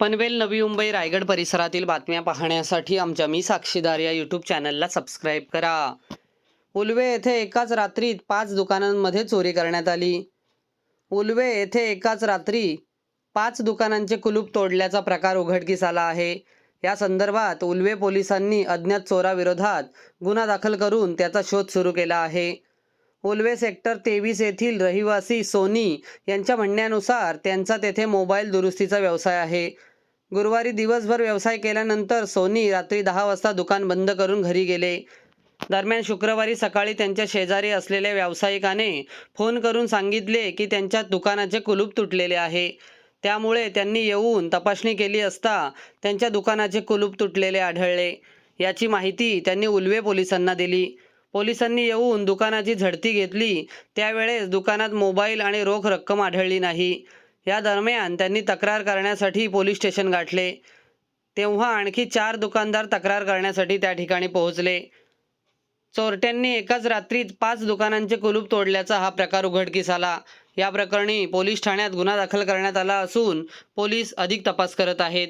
पनवेल नवी मुंबई रायगड परिसरातील बातम्या पाहण्यासाठी आमच्या मी साक्षीदार या यूट्यूब चॅनलला सबस्क्राईब करा. उलवे येथे एकाच रात्रीत पाच दुकानांमध्ये चोरी करण्यात आली. उलवे येथे एकाच रात्री पाच दुकानांचे कुलूप तोडल्याचा प्रकार उघडकीस आला आहे. या संदर्भात उलवे पोलिसांनी अज्ञात चोराविरोधात गुन्हा दाखल करून त्याचा शोध सुरू केला आहे. उलवे सेक्टर तेवीस येथील रहिवासी सोनी यांच्या म्हणण्यानुसार त्यांचा तेथे मोबाईल दुरुस्तीचा व्यवसाय आहे. गुरुवारी दिवसभर व्यवसाय केल्यानंतर सोनी रात्री दहा वाजता दुकान बंद करून घरी गेले. दरम्यान शुक्रवारी सकाळी त्यांच्या शेजारी असलेल्या व्यावसायिकाने फोन करून सांगितले की त्यांच्या दुकानाचे कुलूप तुटलेले आहे. त्यामुळे त्यांनी येऊन तपासणी केली असता त्यांच्या दुकानाचे कुलूप तुटलेले आढळले. याची माहिती त्यांनी उलवे पोलिसांना दिली. पोलिसांनी येऊन दुकानाची झडती घेतली. त्यावेळेस दुकानात मोबाईल आणि रोख रक्कम आढळली नाही. या दरम्यान त्यांनी तक्रार करण्यासाठी पोलीस स्टेशन गाठले. तेव्हा आणखी चार दुकानदार तक्रार करण्यासाठी त्या ठिकाणी पोहोचले. चोरट्यांनी एकाच रात्रीत पाच दुकानांचे कुलूप तोडल्याचा हा प्रकार उघडकीस आला. या प्रकरणी पोलीस ठाण्यात गुन्हा दाखल करण्यात आला असून पोलीस अधिक तपास करत आहेत.